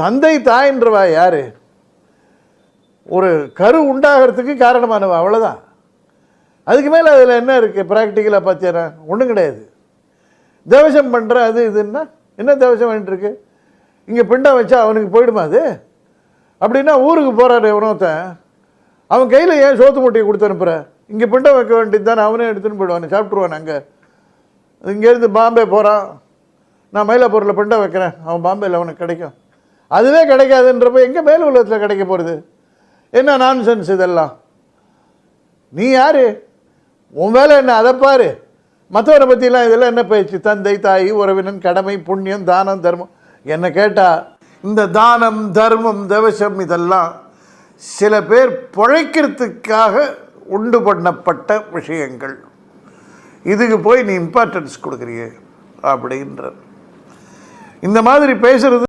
தந்தை தாயின்றவா யார்? ஒரு கரு உண்டாகிறதுக்கு காரணமானவா? அவ்வளோதான் அதுக்கு மேலே அதில் என்ன இருக்குது ப்ராக்டிக்கலாக பார்த்தீங்கன்னா ஒன்றும் கிடையாது. தேவசம் பண்ணுற அது இதுன்னா என்ன தேவசம் பண்ணிட்டு இங்கே பிண்டம் வச்சா அவனுக்கு போயிடுமா அது? அப்படின்னா ஊருக்கு போகிறாரு எவனோத்தன் அவன் கையில் ஏன் சோத்து மூட்டையை கொடுத்து அனுப்புற? இங்கே பிண்டம் வைக்க வேண்டியது தானே அவனே எடுத்துன்னு போயிடுவான் சாப்பிட்ருவான் அங்கே. இங்கேருந்து பாம்பே போகிறான் நான் மயிலாப்பூரில் பிண்டம் வைக்கிறேன். அவன் பாம்பேயில் அவனுக்கு கிடைக்கும். அதுவே கிடைக்காதுன்றப்ப எங்கே மேல் உலகத்தில் கிடைக்க போகிறது என்ன நான்சென்ஸ் இதெல்லாம்? நீ யாரு? உன் வேலை என்ன? அதை பாரு. மற்றவரை பற்றிலாம் இதெல்லாம் என்ன பேச்சு? தந்தை தாய் உறவினன் கடமை புண்ணியம் தானம் தர்மம். என்ன கேட்டால் இந்த தானம் தர்மம் தவசம் இதெல்லாம் சில பேர் பிழைக்கிறதுக்காக உண்டு பண்ணப்பட்ட விஷயங்கள். இதுக்கு போய் நீ இம்பார்ட்டன்ஸ் கொடுக்குறியே? அப்படின்ற. இந்த மாதிரி பேசுறது